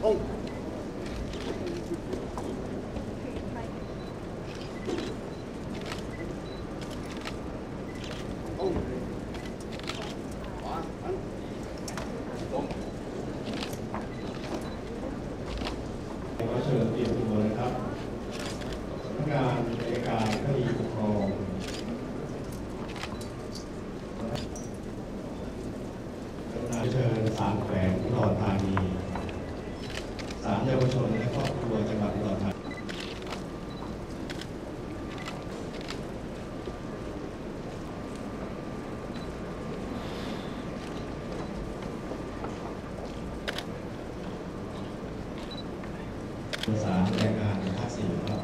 ขอเชิญตรีตัวนะครับสำนกงานอัการคดีปกครอเชิญสามแข เยาวชนและครอบครัวจังหวัดอุดรธานีสารแรงงานภาคสี่ครับ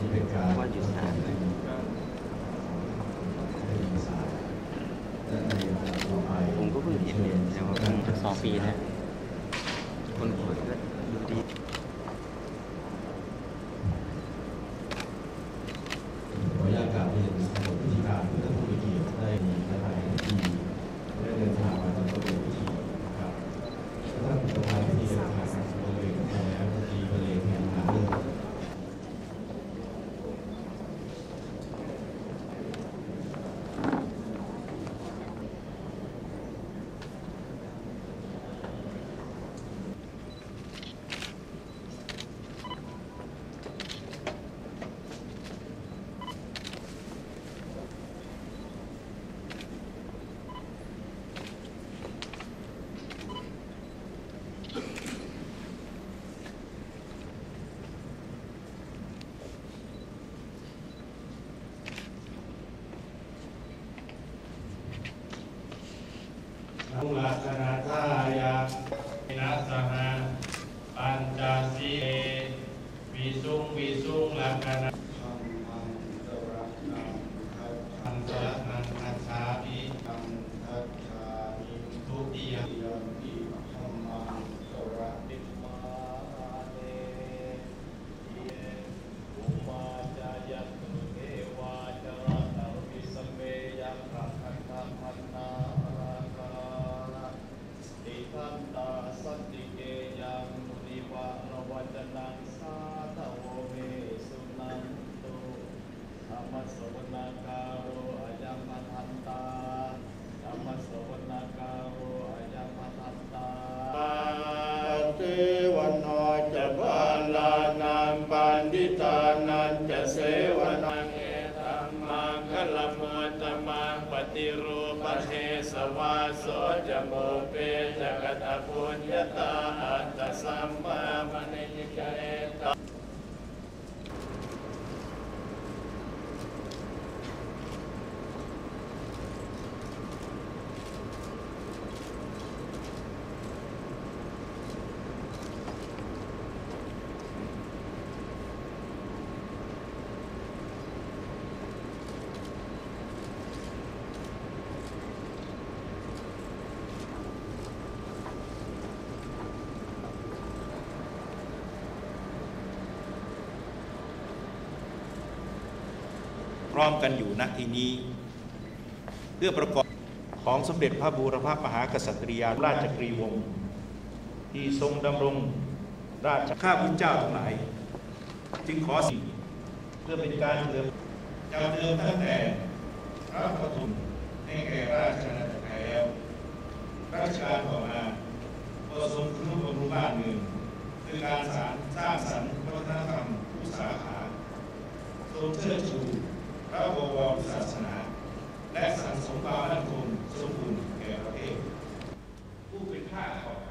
นี่เป็นการว่าอยู่ศาลให้ศาลและในลำดับต่อไปผมก็เพิ่งเห็นเนี่ยแต่ว่าเพิ่งสองปีแล้ วคนป่วยก็ดูดี ขออนุญาตกราบเรียนนะครับพิธีการเพื่อผู้มีเกียรติได้มีหลายๆพิธีได้เดินทางมาตอนต้นพิธีนะครับท่านประธานพิธีเดินทางมาบริเวณกันแล้วพิธีบริเวณงานหาเรื่อง นุ ลักษณทายานัสหะปัญจสีเอวิสุงวิสุงลักษณะอันตระนังอัจฉามิทุติยมติทันตาสันติเกยังมุนิวะระวัจนังสาตโวเมสุนันตุธรรมสวนาการโรอายังมทันตาธรรมสวนาการโรอายังมทันตาเทวันโนจะบาลานังปันติตานันจะเสวนัง ติรูปเทสวาโสจะโมเปจกตปุญญาตาอัตตสัมมามณิจเอต พร้อมกันอยู่ณที่นี้ เพื่อประกอบของสมเด็จพระบูรพมหากษัตริยาราชกรีวงศ์ที่ทรงดำรงราชข้าพุทธเจ้าทั้งหลาย จึงขอสิ่งเพื่อเป็นการเติมจำเดิมตั้งแต่พระปฐุมให้แก่ราชอาณาจักรแล้วราชการต่อมาก็ทรงคุณบำรุงบ้านเมืองคือการสารสร้างสรรค์วัฒนธรรมทุกสาขาทรงเชิดชูพระบวรศาสนา และสั่งสม ความมั่นคงสมบูรณ์แก่ประเทศผู้เป็นข้าของ